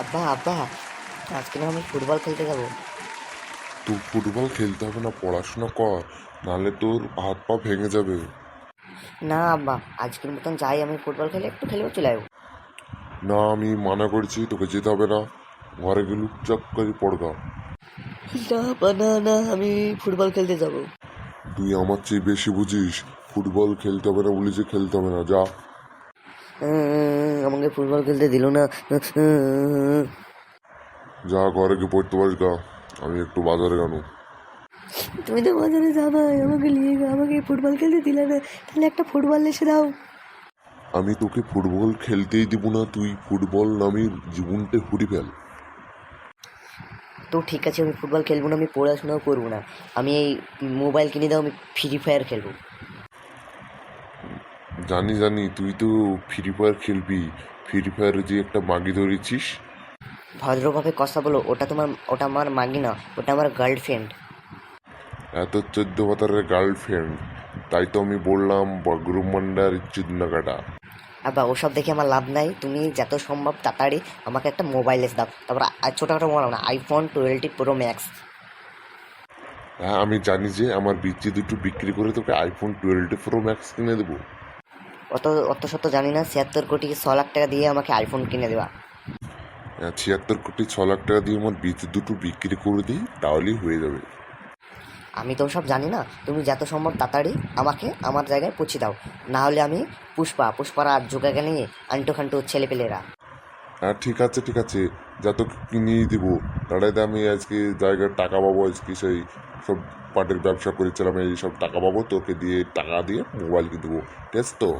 আব্বা আব্বা আজকে না আমি ফুটবল খেলতে যাব। তুই ফুটবল খেলতে হবে না পড়াশোনা কর নাহলে তোর হাত পা ভেঙে যাবে। না আব্বা আজকের মতন যাই আমি ফুটবল খেলে একটু খেলেও চলে যাব না আমি মানা করছি তোকে যেতে হবে না। ঘরে গেলু চক করে পড়গা না আব্বা না না আমি ফুটবল খেলতে যাব। তুই আমার চেয়ে বেশি বুঝিস ফুটবল খেলতে হবে না বলি যে খেলতে হবে না যা। আমাকে ফুটবল খেলতে দিল না। যা ঘরে গিয়ে পড়তে পারিস গা আমি একটু বাজারে গেল তুমি তো বাজারে যাবা আমাকে নিয়ে গো আমাকে ফুটবল খেলতে দিলে না তাহলে একটা ফুটবল এসে দাও। আমি তোকে ফুটবল খেলতেই দিব না তুই ফুটবল নামে জীবনটা ফুরি ফেল। তো ঠিক আছে আমি ফুটবল খেলব না আমি পড়াশোনাও করব না। আমি এই মোবাইল কিনে দাও আমি ফ্রি ফায়ার খেলব। জানি জানি তুই তো ফ্রি ফায়ার খেলবি। ফ্রি ফায়ারে যে একটা মাগি ধরেছিস। ভদ্রভাবে কথা বলো ওটা তোমার ওটা আমার মাগি না ওটা আমার গার্লফ্রেন্ড এত চোদ্দ পাতারের গার্লফ্রেন্ড তাই তো আমি বললাম বগরুমান্ডার চুদনা কাটা আবার ওসব দেখে আমার লাভ নাই তুমি যত সম্ভব তাড়াতাড়ি আমাকে একটা মোবাইল এসে দাও। তারপর ছোটোখাটো মোবাইল না আইফোন টুয়েলভটি প্রো ম্যাক্স হ্যাঁ আমি জানি যে আমার বিচি দুটো বিক্রি করে তোকে আইফোন টুয়েলভ প্রো ম্যাক্স কিনে দেবো। অত অত শত জানি না ছিয়াত্তর কোটি ছ লাখ টাকা দিয়ে আমাকে আইফোন কিনে দেওয়া হ্যাঁ, ছিয়াত্তর কোটি ছ লাখ টাকা দিয়ে আমার বীজ দুটো বিক্রি করে দিই তাহলেই হয়ে যাবে। আমি তো সব জানি না তুমি যত সম্ভব তাড়াতাড়ি আমাকে আমার জায়গায় পৌঁছে দাও। না হলে আমি পুষ্পা পুষ্পারা যোগাকে নিয়ে আন্টু খান্টু ছেলেপেলেরা। হ্যাঁ ঠিক আছে ঠিক আছে। যা তোকে কিনেই দিব। তাড়াতাড়ি আমি আজকে জায়গার টাকা পাবো আজকে সেই সব পাটের ব্যবসা করেছিলাম, এই সব টাকা পাবো, তোকে দিয়ে টাকা দিয়ে মোবাইল কিনে দেবো। ঠিক আছে তো?